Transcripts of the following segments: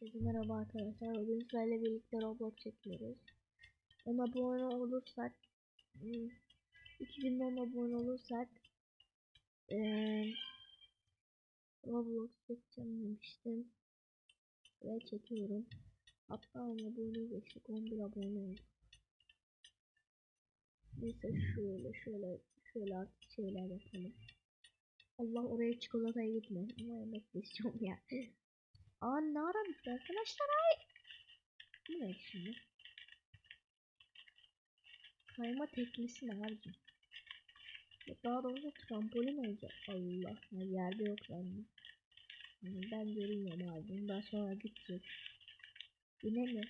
Herkese merhaba arkadaşlar. Bugün sizlerle birlikte Roblox çekiyoruz. 10 abone olursak hmm, 2000 10 abone olursak eee Roblox çekeceğim demiştim. Ve çekiyorum. Hatta 10 abone geçtik 11 abone olduk. Neyse şöyle şöyle şöyle artık şeyler yapalım. Allah oraya çikolataya gitme. Ama yemek istiyorum ya. Aa ne ara bitti arkadaşlar ay. Bu ne şimdi? Kayma teknesi ne abicim? Daha doğrusu trampolin olacak. Allah ya yerde yok bende. Yani ben görünmüyorum abi. Bundan sonra gidecek. İnemiyor.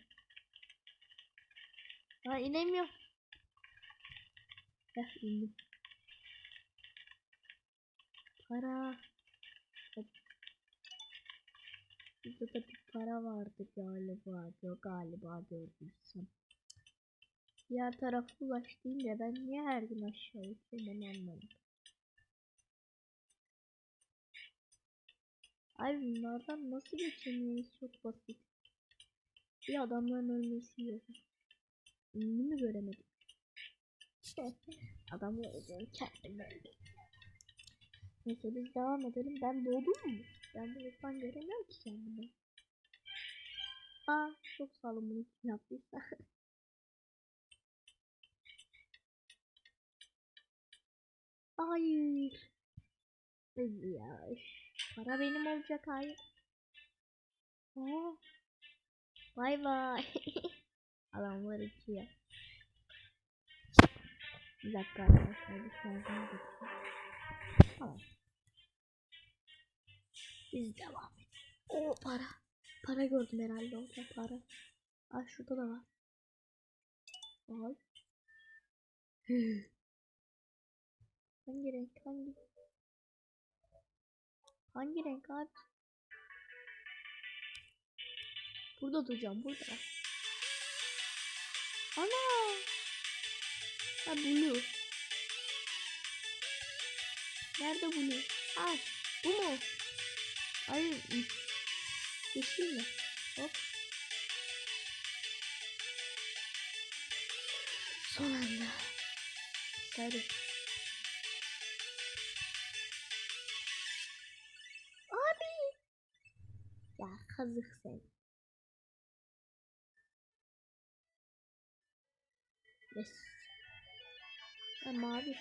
Ha inemiyor. Heh indim. Para. Hop. Bizde de bir para vardı galiba. Yok galiba gördüysem. Diğer tarafa ulaştığınca ben niye her gün aşağı uçuyorum onu anlamadım. Ay bunlardan nasıl geçemiyoruz çok basit. Bir adamların ölmesi yok. Ünlü mü göremedim? Adamı öldürdüm kendim öldüm. Neyse biz devam edelim. Ben doğdum mu? Ben de lütfen göremiyorum ki kendimi. Aa çok sağ olun bunu kim yaptıysa. Hayır. Ya. Para benim olacak hayır. Aa. Bay bay. Adamlar içiyor. Bir dakika arkadaşlar bir bitti. Tamam. Biz devam edelim. Oo para. Para gördüm herhalde orada para. Aa şurada da var. Al. hangi renk hangi? Hangi renk abi? Burada duracağım burada. Ana! Ha blue. Nerede blue? Ha bu mu? Ay yeşil mi? Hop. Son anda. Sarı. Abi. Ya kazık sen. Yes. Ha mavi.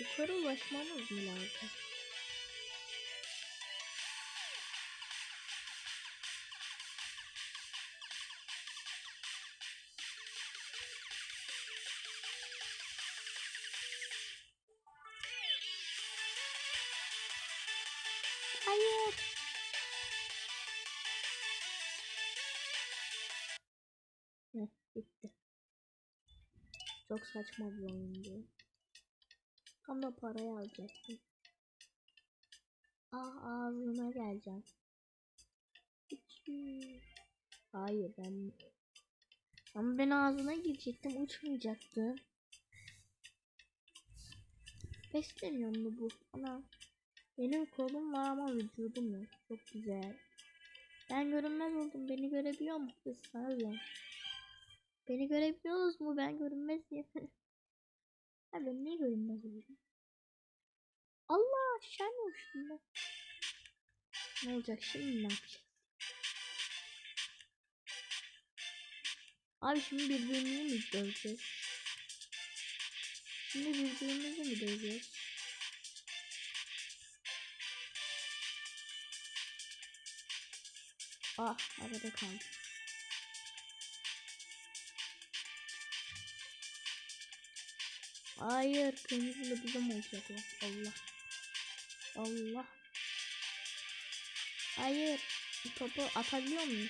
Yukarı ulaşmamız mı lazım? Hayır. Heh, bitti. Çok saçma bir oyundu. Tam da parayı alacaktım. Ah ağzına geleceğim. Hayır ben... Ama ben ağzına girecektim uçmayacaktım. Beslemiyor mu bu? Ana. Benim kolum var ama vücudum yok. Çok güzel. Ben görünmez oldum. Beni görebiliyor musunuz? Sana Beni görebiliyorsunuz mu? Ben görünmezim. ha ben niye görünmez oldum? Allah aşağı mı uçtum ben? Ne olacak şimdi ne yapacağız? Abi şimdi birbirini mi döveceğiz? Şimdi birbirimizi mi döveceğiz? Ah arada kaldım. Hayır kırmızı bizim olacak o. Allah. Allah. Hayır. Topu atabiliyor muyum?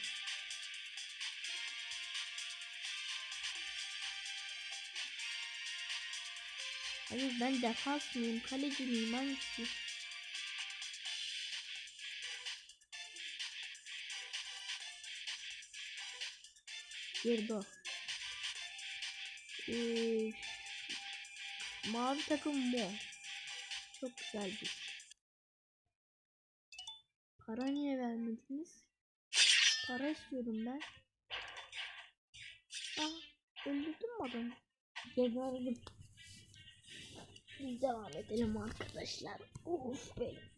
Hayır ben defans mıyım? Kaleci miyim? Hangisi? Girdi o. Üf. Mavi takım mor. Çok güzel bir. Para niye vermediniz? Para istiyordum ben. Ah, öldürdün mü adamı? Geberdim. Biz devam edelim arkadaşlar. Uf benim.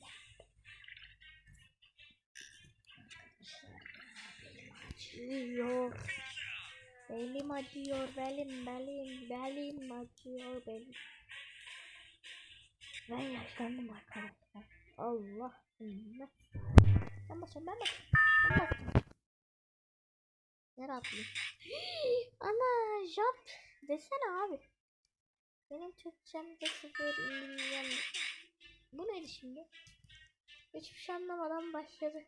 Acıyor. Belim acıyor, belim, belim, belim acıyor, belim. Ben yaşlandım arkadaşlar. Allah Allah. Ben basıyorum, ben basıyorum. Ben basıyorum. Yer atlıyor. Ana jump desene abi. Benim Türkçem de sıfır İngilizcem. Bu neydi şimdi? Hiçbir şey anlamadan başladı.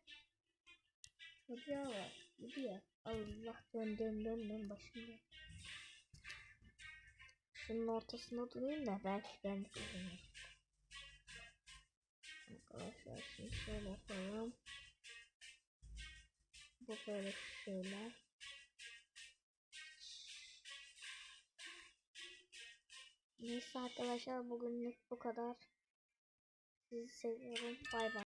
Çocuğa var. Gidiyor. Allah dön dön dön dön başımda. Şunun ortasında durayım da belki ben kazanırım. Arkadaşlar şimdi şöyle yapalım. Bu böyle şeyler. Neyse arkadaşlar bugünlük bu kadar. Sizi seviyorum. Bay bay.